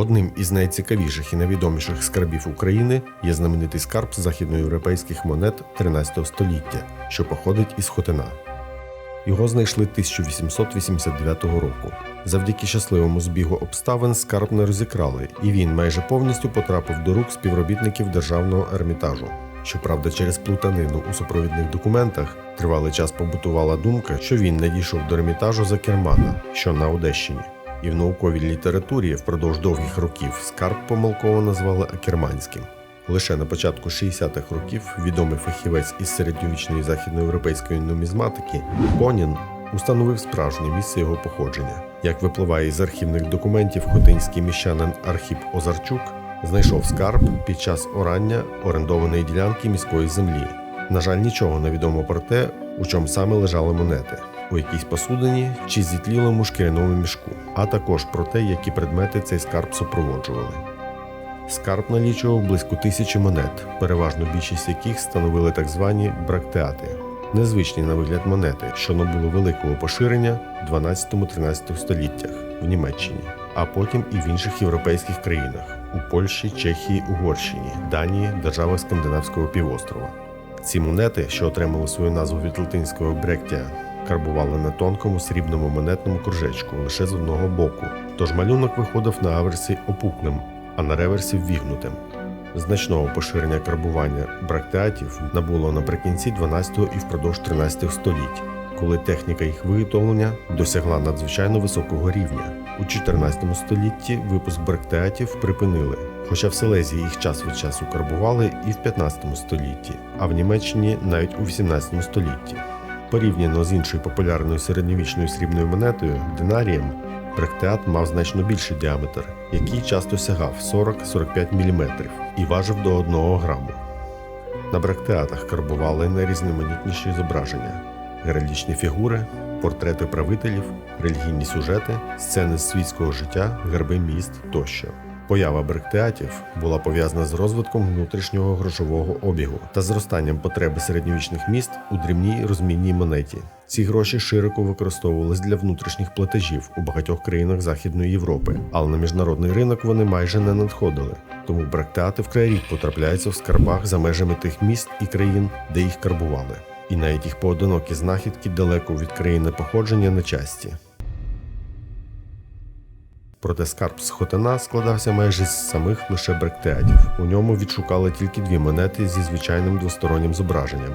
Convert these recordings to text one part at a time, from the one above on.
Одним із найцікавіших і найвідоміших скарбів України є знаменитий скарб західноєвропейських монет 13 століття, що походить із Хотина. Його знайшли 1889 року. Завдяки щасливому збігу обставин скарб не розікрали, і він майже повністю потрапив до рук співробітників державного ермітажу. Щоправда, через плутанину у супровідних документах тривалий час побутувала думка, що він не дійшов до ермітажу за Кермана, що на Одещині. І в науковій літературі впродовж довгих років скарб помилково назвали Акерманським. Лише на початку 60-х років відомий фахівець із середньовічної західноєвропейської нумізматики Понін установив справжнє місце його походження. Як випливає із архівних документів, хотинський міщанин Архіп Озарчук знайшов скарб під час орання орендованої ділянки міської землі. На жаль, нічого не відомо про те, у чому саме лежали монети, у якійсь посудині чи зітлілому шкіряному мішку, а також про те, які предмети цей скарб супроводжували. Скарб налічував близько тисячі монет, переважно більшість яких становили так звані брактеати, незвичні на вигляд монети, що набули великого поширення в 12-13 століттях в Німеччині, а потім і в інших європейських країнах у Польщі, Чехії, Угорщині, Данії, державах Скандинавського півострова. Ці монети, що отримали свою назву від латинського бректя, карбували на тонкому срібному монетному кружечку лише з одного боку, тож малюнок виходив на аверсі опуклим, а на реверсі ввігнутим. Значного поширення карбування брактеатів набуло наприкінці 12-го і впродовж 13 століть, коли техніка їх виготовлення досягла надзвичайно високого рівня. У 14 столітті випуск брактеатів припинили, хоча в Силезії їх час від часу карбували і в 15 столітті, а в Німеччині навіть у 18 столітті. Порівняно з іншою популярною середньовічною срібною монетою динарієм, бректеат мав значно більший діаметр, який часто сягав 40-45 мм і важив до 1 граму. На бректеатах карбували найрізноманітніші зображення: геральдичні фігури, портрети правителів, релігійні сюжети, сцени з світського життя, герби міст тощо. Поява бректеатів була пов'язана з розвитком внутрішнього грошового обігу та зростанням потреби середньовічних міст у дрібній розмінній монеті. Ці гроші широко використовувались для внутрішніх платежів у багатьох країнах Західної Європи, але на міжнародний ринок вони майже не надходили. Тому бректеати вкрай рідко потрапляються в скарбах за межами тих міст і країн, де їх карбували. І навіть їх поодинокі знахідки далеко від країни походження нечасті. Проте скарб з Хотина складався майже з самих лише бректеатів. У ньому відшукали тільки дві монети зі звичайним двостороннім зображенням: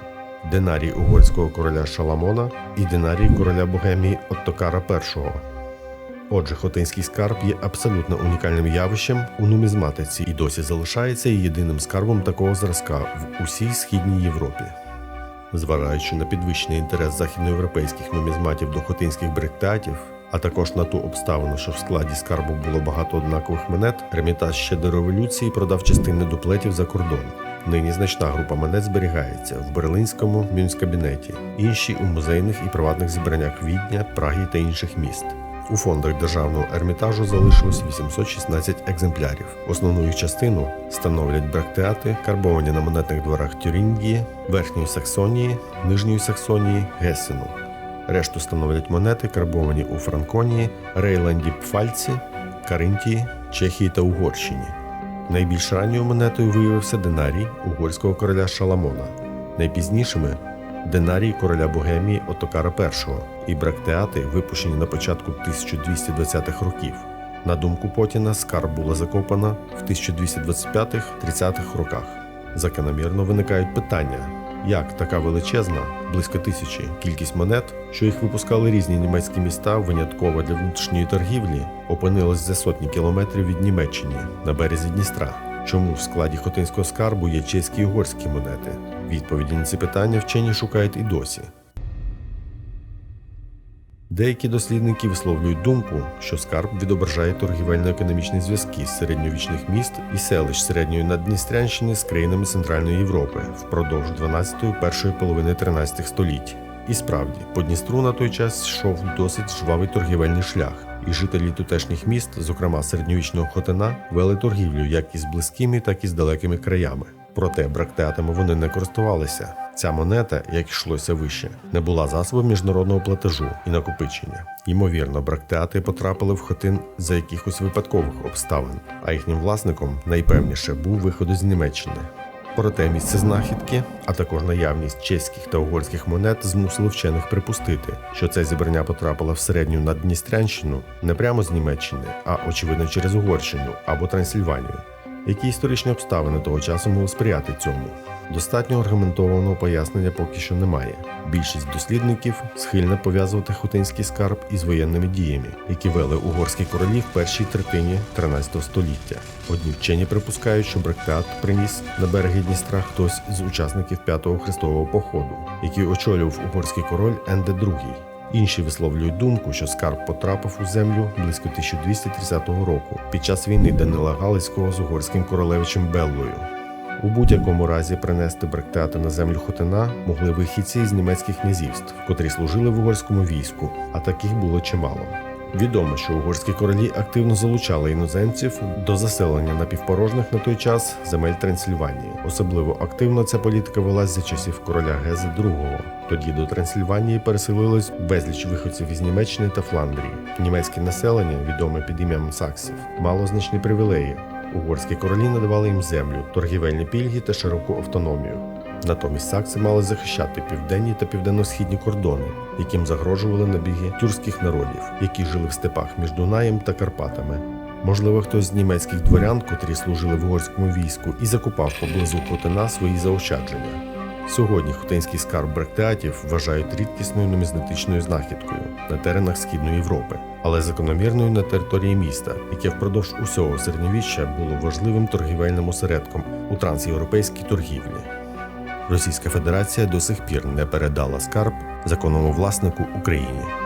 динарій угорського короля Шаламона і динарій короля Богемії Оттокара І. Отже, хотинський скарб є абсолютно унікальним явищем у нумізматиці і досі залишається єдиним скарбом такого зразка в усій східній Європі. Зважаючи на підвищений інтерес західноєвропейських нумізматів до хотинських бректеатів, а також на ту обставину, що в складі скарбу було багато однакових монет, Ермітаж ще до революції продав частини дуплетів за кордон. Нині значна група монет зберігається в берлинському мюнскабінеті, інші у музейних і приватних збраннях Відня, Праги та інших міст. У фондах державного ермітажу залишилось 816 екземплярів. Основну їх частину становлять брактеати, карбовані на монетних дворах Тюрінгії, Верхньої Саксонії, Нижньої Саксонії, Гессену. Решту становлять монети, карбовані у Франконії, Рейланді Пфальці, Каринтії, Чехії та Угорщині. Найбільш ранньою монетою виявився динарій угорського короля Шаламона. Найпізнішими динарій короля Богемії Отокара І і брактеати, випущені на початку 1220-х років. На думку Потіна, скарб була закопана в 1225-30-х роках. Закономірно виникають питання, як така величезна, близько тисячі, кількість монет, що їх випускали різні німецькі міста, винятково для внутрішньої торгівлі, опинилась за сотні кілометрів від Німеччини на березі Дністра. Чому в складі хотинського скарбу є чеські і угорські монети? Відповіді на ці питання вчені шукають і досі. Деякі дослідники висловлюють думку, що скарб відображає торгівельно-економічні зв'язки з середньовічних міст і селищ середньої Наддністрянщини з країнами Центральної Європи впродовж 12-ї першої половини 13 століть. І справді, по Дністру на той час йшов досить жвавий торгівельний шлях, і жителі тутешніх міст, зокрема середньовічного Хотина, вели торгівлю як із близькими, так і з далекими краями. Проте брактеатами вони не користувалися. Ця монета, як йшлося вище, не була засобом міжнародного платежу і накопичення. Ймовірно, брактеати потрапили в Хотин за якихось випадкових обставин, а їхнім власником найпевніше був виход з Німеччини. Проте місце знахідки, а також наявність чеських та угорських монет змусили вчених припустити, що це зібрання потрапило в середню Наддністрянщину не прямо з Німеччини, а очевидно через Угорщину або Трансильванію. Які історичні обставини того часу могли сприяти цьому? Достатньо аргументованого пояснення поки що немає. Більшість дослідників схильна пов'язувати хотинський скарб із воєнними діями, які вели угорські королі в першій третині 13 століття. Одні вчені припускають, що брактеат приніс на береги Дністра хтось з учасників п'ятого хрестового походу, який очолював угорський король Енде II. Інші висловлюють думку, що скарб потрапив у землю близько 1230 року під час війни Данила Галицького з угорським королевичем Беллою. У будь-якому разі принести бректеати на землю Хотина могли вихідці із німецьких князівств, котрі служили в угорському війську, а таких було чимало. Відомо, що угорські королі активно залучали іноземців до заселення напівпорожних на той час земель Трансильванії. Особливо активно ця політика велась за часів короля Гези II. Тоді до Трансильванії переселилось безліч виходців із Німеччини та Фландрії. Німецьке населення, відоме під ім'ям саксів, мало значні привілеї. Угорські королі надавали їм землю, торгівельні пільги та широку автономію. Натомість сакси мали захищати південні та південно-східні кордони, яким загрожували набіги тюркських народів, які жили в степах між Дунаєм та Карпатами. Можливо, хтось з німецьких дворян, котрі служили в угорському війську, і закупав поблизу Хотина свої заощадження. Сьогодні хотинський скарб бректеатів вважають рідкісною нумізматичною знахідкою на теренах Східної Європи, але закономірною на території міста, яке впродовж усього середньовіччя було важливим торгівельним осередком у трансєвропейській торгівлі. Російська Федерація до сих пір не передала скарб законному власнику Україні.